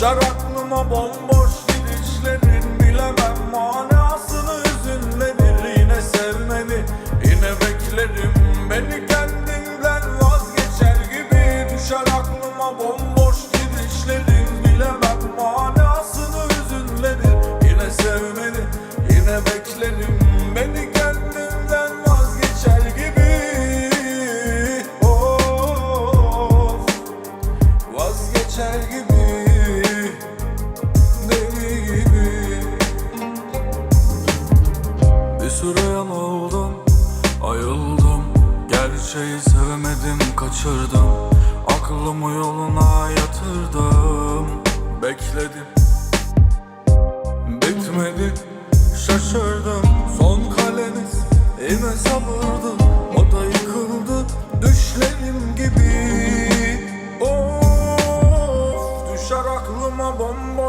Düşer aklıma bomboş Bir süre yanıldım Ayıldım. Gerçeği sevemedim kaçırdım. Aklımı yoluna yatırdım. Bekledim. Bitmedi. Şaşırdım. Son kaleniz Yine sabırdı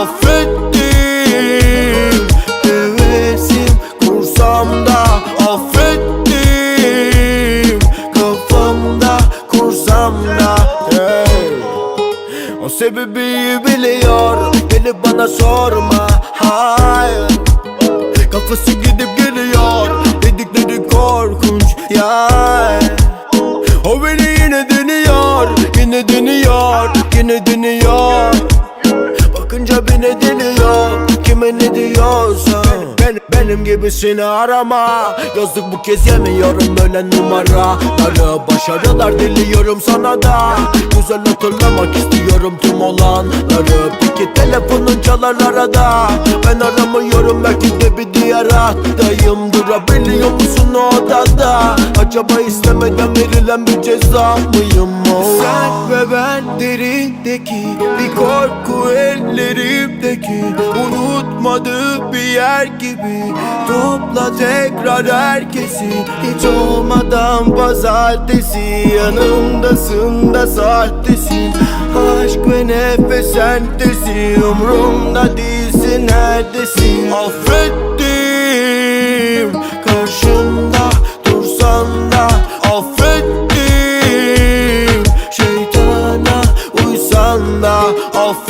da affettim Hevesim kursam da affettim Kafamda kursam da hey. O sebebi biliyor Beni bana sorma. Hayır Kafası gidip geliyor Dedikleri korkunç. Ya O beni yine deniyor Yine deniyor Yine deniyor Bakınca beni deniyor Kime ne diyorsa. Ben, Benim gibisini arama. Yazık bu kez yemiyorum böyle numaraları Başarılar diliyorum sana da. Güzel hatırlamak istiyorum tüm olanları. Peki telefonun çalar arada. Ben aramıyorum belki de bir diğer hattayım Durabiliyor musun o odada Acaba istemeden verilen bir ceza mıyım o? Sen ve ben derindeki bir korku ellerimdeki Unutmadığı bir yer gibi Topla tekrar herkesi. Hiç olmadan pazartesi Yanımdasın da sahtesin. Aşk ve nefes sentesin Umrumda değilsin neredesin? Affettim dursan da Affettim. Şeytana uysan da Affettim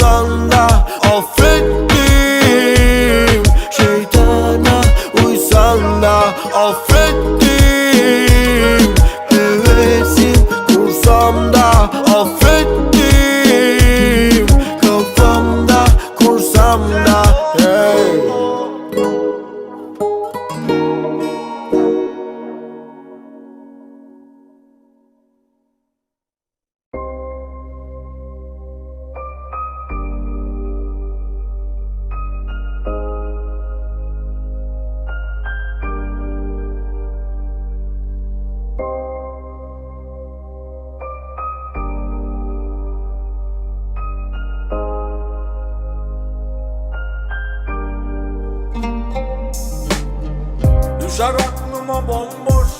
dursan da affettim. Şeytana uysan da affettim Düşer aklıma bomboş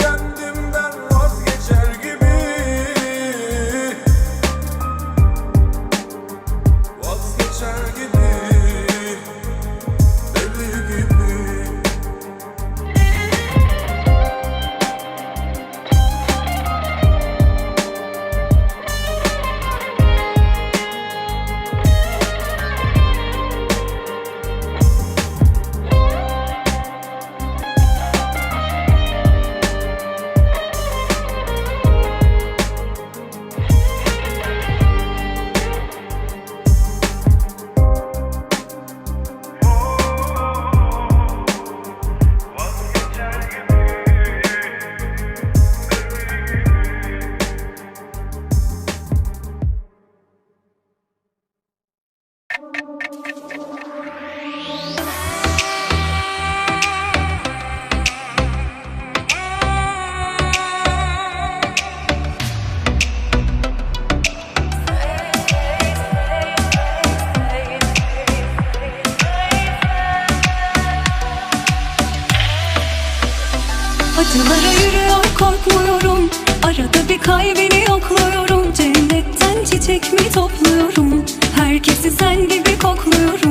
yokluyorum Cennetten çiçek mi topluyorum? Herkesi sen gibi kokluyorum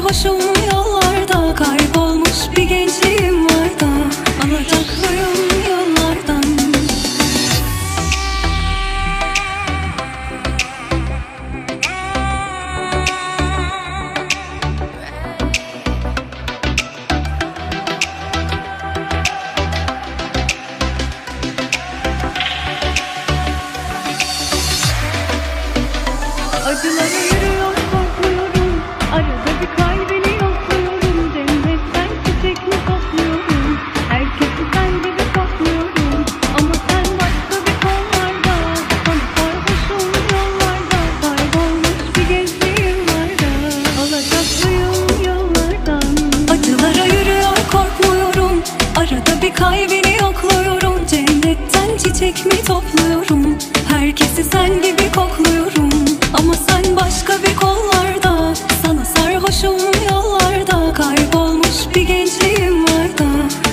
sarhoşum yollarda. Kaybolmuş bir gençliğim var da. Yollardan çiçek mi topluyorum? Herkesi sen gibi kokluyorum. Ama sen başka bir kollarda Sana sarhoşum yollarda Kaybolmuş bir gençliğim var da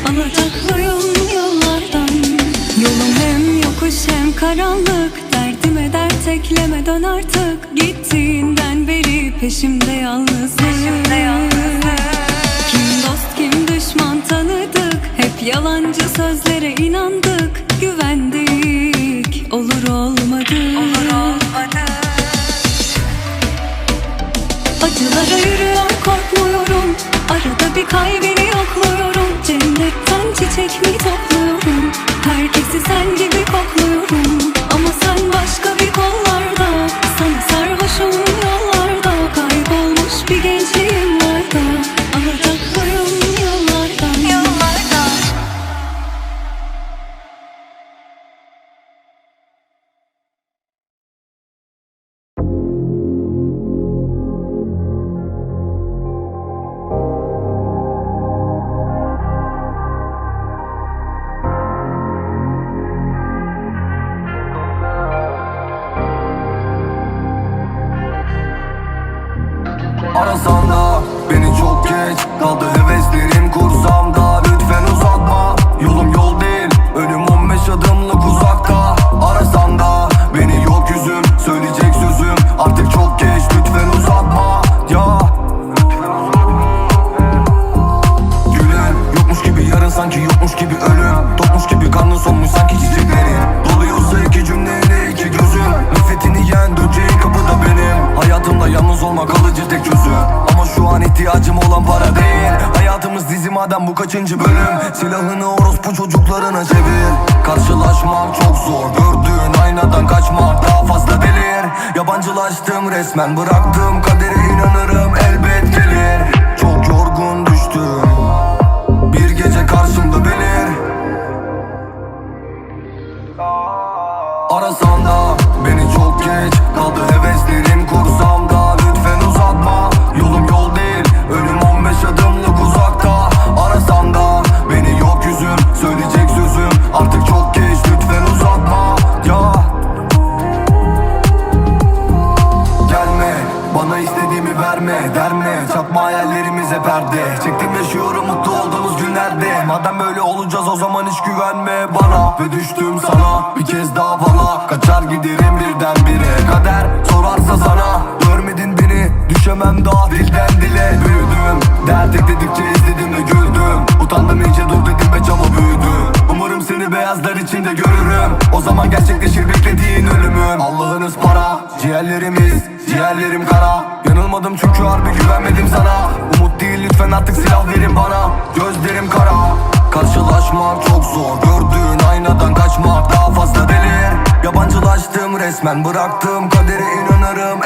Alacaklıyım yollardan. Yolum hem yokuş hem karanlık Derdime dert ekleme dön artık. Gittiğinden beri peşimde yalnızlık Kim yalancı sözlere inandık Güvendik. Olur olmadı. Olur olmadı. Acılara yürüyor korkmuyorum. Arada bir kalbini yokluyorum. Cennetten çiçek mi topluyorum? Herkesi sen gibi kokluyorum. Ama sen başka ihtiyacım olan para değil. Hayatımız dizi madem bu kaçıncı bölüm? Silahını orospu çocuklarına çevir. Karşılaşmak çok zor. Gördüğün aynadan kaçmak daha fazla delir. Yabancılaştım resmen bıraktım kadere inanırım elbet gelir. Çok yorgun düştüm. Bir gece karşımda belir. Arasan da beni çok geç düşemem daha dilden dile. Büyüdüm. Dert ekledikçe izledim ve güldüm. Utandım iyice dur dedim ve çaba büyüdüm. Umarım seni beyazlar içinde görürüm. O zaman gerçekleşir beklediğin ölümüm. Allah'ınız para ciğerlerimiz Ciğerlerim kara. Yanılmadım çünkü harbi güvenmedim sana. Umut değil lütfen artık silah verin bana. Gözlerim kara. Karşılaşmak çok zor. Gördüğün aynadan kaçmak daha fazla delir. Yabancılaştım resmen bıraktım kadere inanırım